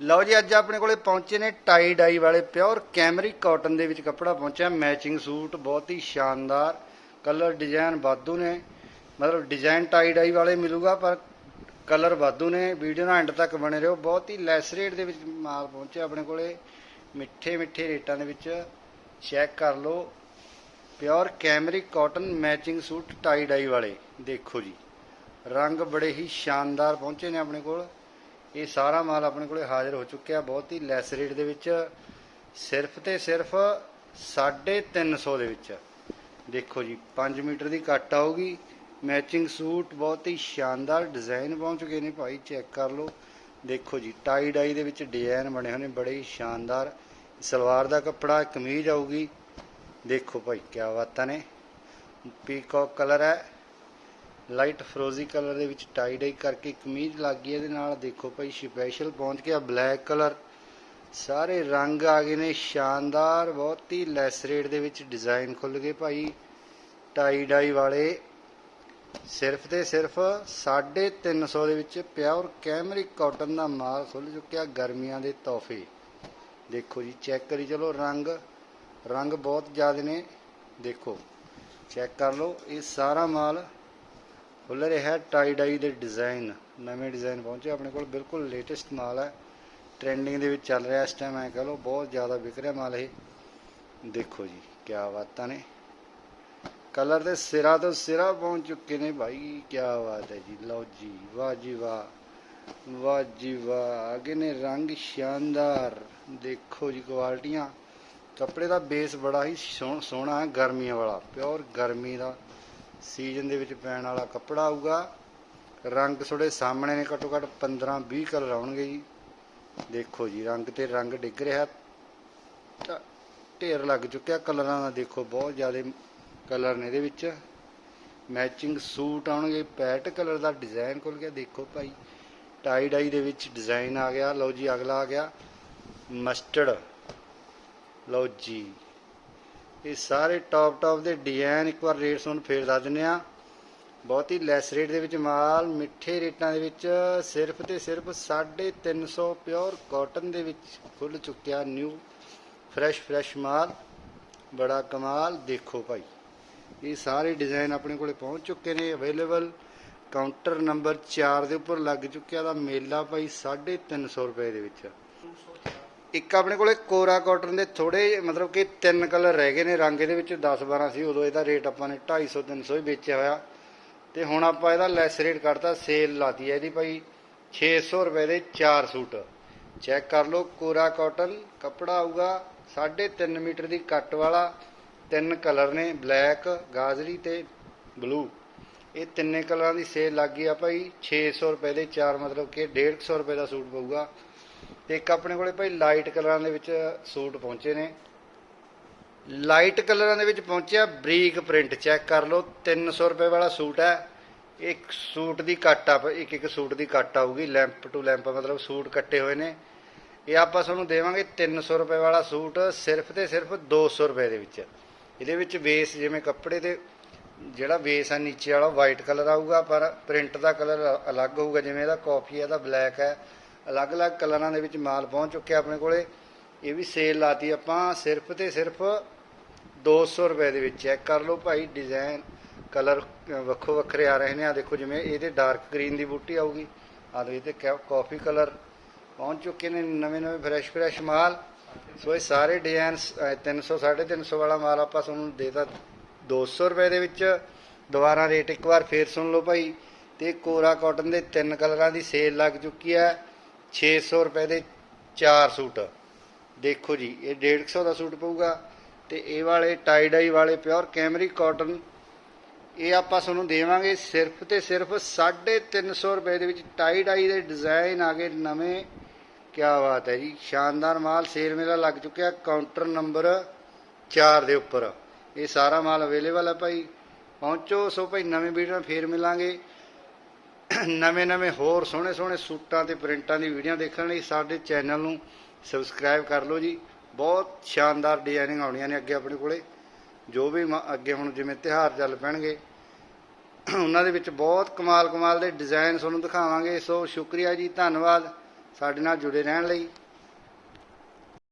ਲਓ ਜੀ, ਅੱਜ ਆਪਣੇ ਕੋਲੇ ਪਹੁੰਚੇ ਨੇ ਟਾਈ ਡਾਈ ਵਾਲੇ ਪਿਓਰ ਕੈਮਰਿਕ ਕਾਟਨ ਦੇ ਵਿੱਚ ਕੱਪੜਾ ਪਹੁੰਚਿਆ ਮੈਚਿੰਗ ਸੂਟ ਬਹੁਤ ਹੀ ਸ਼ਾਨਦਾਰ ਕਲਰ ਡਿਜ਼ਾਈਨ ਵਾਧੂ ਨੇ। ਮਤਲਬ ਡਿਜ਼ਾਈਨ ਟਾਈ ਡਾਈ ਵਾਲੇ ਮਿਲੂਗਾ, ਪਰ ਕਲਰ ਵਾਧੂ ਨੇ। ਵੀਡੀਓ ਨਾਲ ਐਂਡ ਤੱਕ ਬਣੇ ਰਹੋ। ਬਹੁਤ ਹੀ ਲੈਸ ਰੇਟ ਦੇ ਵਿੱਚ ਮਾਲ ਪਹੁੰਚਿਆ ਆਪਣੇ ਕੋਲੇ। ਮਿੱਠੇ ਮਿੱਠੇ ਰੇਟਾਂ ਦੇ ਵਿੱਚ ਚੈੱਕ ਕਰ ਲਓ। Pure cambric cotton matching suit tie dye ਵਾਲੇ, ਦੇਖੋ ਜੀ। ਰੰਗ ਬੜੇ ਹੀ ਸ਼ਾਨਦਾਰ ਪਹੁੰਚੇ ਨੇ ਆਪਣੇ ਕੋਲ। ਇਹ ਸਾਰਾ ਮਾਲ ਆਪਣੇ ਕੋਲੇ ਹਾਜ਼ਰ ਹੋ ਚੁੱਕਿਆ ਬਹੁਤ ਹੀ ਲੈਸ ਰੇਟ ਦੇ ਵਿੱਚ, ਸਿਰਫ ਤੇ ਸਿਰਫ 350 ਦੇ ਵਿੱਚ। ਦੇਖੋ ਜੀ 5 ਮੀਟਰ ਦੀ ਕੱਟ ਆਊਗੀ ਮੈਚਿੰਗ ਸੂਟ ਬਹੁਤ ਹੀ ਸ਼ਾਨਦਾਰ ਡਿਜ਼ਾਈਨ ਪਹੁੰਚ ਗਏ ਨੇ ਭਾਈ ਚੈੱਕ ਕਰ ਲਓ। ਦੇਖੋ ਜੀ ਟਾਈ ਡਾਈ ਦੇ ਵਿੱਚ ਡਿਜ਼ਾਈਨ ਬਣੇ ਹੋਏ ਨੇ, ਬੜੇ ਹੀ ਸ਼ਾਨਦਾਰ। ਸਲਵਾਰ ਦਾ ਕੱਪੜਾ ਕਮੀਜ਼ ਆਊਗੀ। ਦੇਖੋ ਭਾਈ ਕੀ ਬਾਤਾਂ ਨੇ। ਪੀਕੌਕ ਕਲਰ ਹੈ। ਲਾਈਟ ਫਰੋਜ਼ੀ ਕਲਰ ਦੇ ਵਿੱਚ ਟਾਈ ਡਾਈ ਕਰਕੇ ਕਮੀਜ਼ ਲੱਗ ਗਈ ਇਹਦੇ ਨਾਲ ਦੇਖੋ ਭਾਈ ਸਪੈਸ਼ਲ ਪਹੁੰਚ ਗਿਆ ਬਲੈਕ ਕਲਰ। ਸਾਰੇ ਰੰਗ ਆ ਗਏ ਨੇ, ਸ਼ਾਨਦਾਰ, ਬਹੁਤ ਹੀ ਲੈਸ ਰੇਟ ਦੇ ਵਿੱਚ ਡਿਜ਼ਾਈਨ ਖੁੱਲ ਗਏ ਭਾਈ। ਟਾਈ ਡਾਈ ਵਾਲੇ ਸਿਰਫ ਤੇ ਸਿਰਫ 350 ਦੇ ਵਿੱਚ ਪਿਓਰ ਕੈਮਰਿਕ ਕਾਟਨ ਦਾ ਮਾਲ ਖੁੱਲ ਚੁੱਕਿਆ ਗਰਮੀਆਂ ਦੇ ਤੋਹਫੇ। ਦੇਖੋ ਜੀ ਚੈੱਕ ਕਰੀ ਚਲੋ ਰੰਗ। ਰੰਗ ਬਹੁਤ ਜ਼ਿਆਦਾ ਨੇ। ਦੇਖੋ ਚੈੱਕ ਕਰ ਲਓ, ਇਹ ਸਾਰਾ ਮਾਲ ਖੁੱਲ ਰਿਹਾ ਹੈ ਟਾਈ ਡਾਈ ਦੇ ਡਿਜ਼ਾਈਨ, ਨਵੇਂ ਡਿਜ਼ਾਈਨ ਪਹੁੰਚੇ। ਆਪਣੇ ਕੋਲ ਬਿਲਕੁਲ ਲੇਟੈਸਟ ਮਾਲ ਹੈ। ਟ੍ਰੈਂਡਿੰਗ ਦੇ ਵਿੱਚ ਚੱਲ ਰਿਹਾ, ਇਸ ਟਾਈਮ ਐ ਕਹ ਲਓ, ਬਹੁਤ ਜ਼ਿਆਦਾ ਵਿਕ ਰਿਹਾ ਮਾਲ ਇਹ। ਦੇਖੋ ਜੀ ਕੀ ਬਾਤਾਂ ਨੇ। ਕਲਰ ਦੇ ਸਿਰਾ ਤੋਂ ਸਿਰਾ ਪਹੁੰਚ ਚੁੱਕੇ ਨੇ ਭਾਈ ਕੀ ਬਾਤ ਹੈ ਜੀ। ਲਓ ਜੀ, ਵਾਹ ਜੀ ਵਾਹ ਵਾਹ ਜੀ ਵਾਹ। ਅਗੇ ਨੇ ਰੰਗ ਸ਼ਾਨਦਾਰ। ਦੇਖੋ ਜੀ ਕੁਆਲਟੀਆਂ ਕੱਪੜੇ ਦਾ ਬੇਸ ਬੜਾ ਹੀ ਸੋਹ- ਸੋਹਣਾ ਹੈ ਗਰਮੀਆਂ ਵਾਲਾ ਪਿਓਰ ਗਰਮੀ ਦਾ। ਸੀਜ਼ਨ ਦੇ ਵਿੱਚ ਪੈਣ ਵਾਲਾ ਕੱਪੜਾ ਆਊਗਾ। ਰੰਗ ਥੋੜੇ ਸਾਹਮਣੇ ਨੇ ਘੱਟੋ ਘੱਟ 15 20 ਕਲਰ ਆਉਣਗੇ ਜੀ। ਦੇਖੋ ਜੀ, ਰੰਗ ਤੇ ਰੰਗ ਡਿੱਗ ਰਿਹਾ। ਢੇਰ ਲੱਗ ਚੁੱਕਿਆ ਕਲਰਾਂ ਦਾ। ਦੇਖੋ, ਬਹੁਤ ਜ਼ਿਆਦਾ ਕਲਰ ਨੇ ਇਹਦੇ ਵਿੱਚ। ਮੈਚਿੰਗ ਸੂਟ ਆਉਣਗੇ, ਪੈਟ ਕਲਰ ਦਾ ਡਿਜ਼ਾਈਨ ਖੁੱਲ ਗਿਆ। ਦੇਖੋ ਭਾਈ ਟਾਈ ਡਾਈ ਦੇ ਵਿੱਚ ਡਿਜ਼ਾਈਨ ਆ ਗਿਆ। ਲਓ ਜੀ, ਅਗਲਾ ਆ ਗਿਆ। ਮਸਟਰਡ ਲਓ ਜੀ। ਇਹ ਸਾਰੇ ਟੌਪ ਟੌਪ ਦੇ ਡਿਜ਼ਾਈਨ ਇੱਕ ਵਾਰ ਰੇਟ ਤੁਹਾਨੂੰ ਫੇਰ ਦੱਸ ਦਿੰਦੇ ਆ ਬਹੁਤ ਹੀ ਲੈਸ ਰੇਟ ਦੇ ਵਿੱਚ ਮਾਲ, ਮਿੱਠੇ ਰੇਟਾਂ ਦੇ ਵਿੱਚ ਸਿਰਫ ਤੇ ਸਿਰਫ 350 ਪਿਓਰ ਕਾਟਨ ਦੇ ਵਿੱਚ ਖੁੱਲ ਚੁੱਕਿਆ ਨਿਊ ਫਰੈਸ਼ ਫਰੈਸ਼ ਮਾਲ। ਬੜਾ ਕਮਾਲ, ਦੇਖੋ ਭਾਈ। ਇਹ ਸਾਰੇ ਡਿਜ਼ਾਈਨ ਆਪਣੇ ਕੋਲੇ ਪਹੁੰਚ ਚੁੱਕੇ ਨੇ ਅਵੇਲੇਬਲ ਕਾਊਂਟਰ ਨੰਬਰ 4 ਦੇ ਉੱਪਰ ਲੱਗ ਚੁੱਕਿਆ ਦਾ ਮੇਲਾ ਭਾਈ 350 ਰੁਪਏ ਦੇ ਵਿੱਚ। ਇੱਕ ਆਪਣੇ ਕੋਲੇ ਕੋਰਾ ਕਾਟਨ ਦੇ ਥੋੜੇ ਮਤਲਬ ਕਿ ਤਿੰਨ ਕਲਰ ਰਹਿ ਗਏ ਨੇ, ਰੰਗ ਇਹਦੇ ਵਿੱਚ 10 12 ਸੀ, ਉਦੋਂ ਇਹਦਾ ਰੇਟ ਆਪਾਂ ਨੇ 250 300 ਹੀ ਵੇਚਿਆ ਹੋਇਆ। ਤੇ ਹੁਣ ਆਪਾਂ ਇਹਦਾ ਲੈਸ ਰੇਟ ਕਰਤਾ ਸੇਲ ਲਾਤੀ ਹੈ ਇਹਦੀ ਭਾਈ 600 ਰੁਪਏ ਦੇ 4 ਸੂਟ। ਚੈੱਕ ਕਰ ਲਓ, ਕੋਰਾ ਕਾਟਨ, ਕੱਪੜਾ ਆਊਗਾ 3.5 ਮੀਟਰ ਦੀ ਕੱਟ ਵਾਲਾ, ਤਿੰਨ ਕਲਰ ਨੇ ਬਲੈਕ ਗਾਜਰੀ ਤੇ ਬਲੂ ਇਹ ਤਿੰਨੇ ਕਲਰਾਂ ਦੀ ਸੇਲ ਲੱਗ ਗਈ ਆ ਭਾਈ 600 ਰੁਪਏ ਦੇ 4 ਮਤਲਬ ਕਿ 150 ਰੁਪਏ ਦਾ ਸੂਟ ਪਊਗਾ। ਇੱਕ ਆਪਣੇ ਕੋਲੇ ਭਾਈ ਲਾਈਟ ਕਲਰਾਂ ਦੇ ਵਿੱਚ ਸੂਟ ਪਹੁੰਚੇ ਨੇ। ਲਾਈਟ ਕਲਰਾਂ ਦੇ ਵਿੱਚ ਪਹੁੰਚਿਆ, ਬਰੀਕ ਪ੍ਰਿੰਟ ਚੈੱਕ ਕਰ ਲਓ 300 ਰੁਪਏ ਵਾਲਾ ਸੂਟ ਹੈ। ਇੱਕ ਸੂਟ ਦੀ ਕੱਟ ਆ, ਇੱਕ ਇੱਕ ਸੂਟ ਦੀ ਕੱਟ ਆਊਗੀ, ਲੈਂਪ ਟੂ ਲੈਂਪ ਮਤਲਬ ਸੂਟ ਕੱਟੇ ਹੋਏ ਨੇ। ਇਹ ਆਪਾਂ ਤੁਹਾਨੂੰ ਦੇਵਾਂਗੇ 300 ਰੁਪਏ ਵਾਲਾ ਸੂਟ, ਸਿਰਫ ਤੇ ਸਿਰਫ 200 ਰੁਪਏ ਦੇ ਵਿੱਚ। ਇਹਦੇ ਵਿੱਚ ਬੇਸ ਜਿਵੇਂ ਕੱਪੜੇ ਦੇ, ਜਿਹੜਾ ਬੇਸ ਆ ਨੀਚੇ ਵਾਲਾ ਵਾਈਟ ਕਲਰ ਆਊਗਾ, ਪਰ ਪ੍ਰਿੰਟ ਦਾ ਕਲਰ ਅਲੱਗ ਹੋਊਗਾ, ਜਿਵੇਂ ਇਹਦਾ ਕਾਫੀ ਹੈ, ਇਹਦਾ ਬਲੈਕ ਹੈ। ਅਲੱਗ-ਅਲੱਗ ਕਲਰਾਂ ਦੇ ਵਿੱਚ ਮਾਲ ਪਹੁੰਚ ਚੁੱਕਿਆ ਆਪਣੇ ਕੋਲੇ। ਇਹ ਵੀ ਸੇਲ ਲਾਤੀ ਆਪਾਂ, ਸਿਰਫ ਤੇ ਸਿਰਫ 200 ਰੁਪਏ ਦੇ ਵਿੱਚ। ਚੈੱਕ ਕਰ ਲਓ ਭਾਈ, ਡਿਜ਼ਾਈਨ ਕਲਰ ਵੱਖੋ ਵੱਖਰੇ ਆ ਰਹੇ ਨੇ। ਆ ਦੇਖੋ ਜਿਵੇਂ ਇਹਦੇ ਡਾਰਕ ਗ੍ਰੀਨ ਦੀ ਬੂਟੀ ਆਊਗੀ। ਆ ਦੇਖੋ ਤੇ ਕਾਫੀ ਕਲਰ ਪਹੁੰਚ ਚੁੱਕੇ ਨੇ ਨਵੇਂ ਨਵੇਂ ਫਰੈਸ਼ ਫਰੈਸ਼ ਮਾਲ। ਸੋ ਇਹ ਸਾਰੇ ਡਿਜ਼ਾਈਨ 300 350 ਵਾਲਾ ਮਾਲ ਆਪਾਂ ਤੁਹਾਨੂੰ ਦੇਤਾ 200 ਰੁਪਏ ਦੇ ਵਿੱਚ। ਦੁਬਾਰਾ ਰੇਟ ਇੱਕ ਵਾਰ ਫੇਰ ਸੁਣ ਲਓ ਭਾਈ। ਤੇ ਕੋਰਾ ਕਾਟਨ ਦੇ ਤਿੰਨ ਕਲਰਾਂ ਦੀ ਸੇਲ ਲੱਗ ਚੁੱਕੀ ਹੈ। 600 ਰੁਪਏ ਦੇ ਚਾਰ ਸੂਟ। ਦੇਖੋ ਜੀ, ਇਹ 150 ਦਾ ਸੂਟ ਪਊਗਾ ਤੇ ਇਹ ਵਾਲੇ ਟਾਈ ਡਾਈ ਵਾਲੇ ਪਿਓਰ ਕੈਮਰੀ ਕਾਟਨ ਇਹ ਆਪਾਂ ਤੁਹਾਨੂੰ ਦੇਵਾਂਗੇ ਸਿਰਫ ਤੇ ਸਿਰਫ 350 ਰੁਪਏ ਦੇ ਵਿੱਚ। ਟਾਈ ਡਾਈ ਦੇ ਡਿਜ਼ਾਈਨ ਆ ਗਏ ਨਵੇਂ। ਕੀ ਬਾਤ ਹੈ ਜੀ, ਸ਼ਾਨਦਾਰ ਮਾਲ, ਸੇਲ ਮੇਲਾ ਲੱਗ ਚੁੱਕਿਆ ਕਾਊਂਟਰ ਨੰਬਰ 4 ਦੇ ਉੱਪਰ। ਇਹ ਸਾਰਾ ਮਾਲ ਅਵੇਲੇਬਲ ਹੈ ਭਾਈ। ਪਹੁੰਚੋ, ਸੋ ਭਾਈ ਨਵੇਂ ਵੀਡੀਓ ਨਾਲ ਫੇਰ ਮਿਲਾਂਗੇ। ਨਵੇਂ ਨਵੇਂ ਹੋਰ ਸੋਹਣੇ ਸੋਹਣੇ ਸੂਟਾਂ ਤੇ ਪ੍ਰਿੰਟਾਂ ਦੀ ਵੀਡੀਓ ਦੇਖਣ ਲਈ ਸਾਡੇ ਚੈਨਲ ਨੂੰ ਸਬਸਕ੍ਰਾਈਬ ਕਰ ਲਓ ਜੀ। ਬਹੁਤ ਸ਼ਾਨਦਾਰ ਡਿਜ਼ਾਈਨਿੰਗ ਆਉਣੀਆਂ ਨੇ ਅੱਗੇ ਆਪਣੇ ਕੋਲੇ। ਜੋ ਵੀ ਮ- ਅੱਗੇ ਹੁਣ ਜਿਵੇਂ ਤਿਉਹਾਰ ਚੱਲ ਪੈਣਗੇ, ਉਹਨਾਂ ਦੇ ਵਿੱਚ ਬਹੁਤ ਕਮਾਲ ਕਮਾਲ ਦੇ ਡਿਜ਼ਾਈਨ ਤੁਹਾਨੂੰ ਦਿਖਾਵਾਂਗੇ। ਸੋ ਸ਼ੁਕਰੀਆ ਜੀ, ਧੰਨਵਾਦ ਸਾਡੇ ਨਾਲ ਜੁੜੇ ਰਹਿਣ ਲਈ।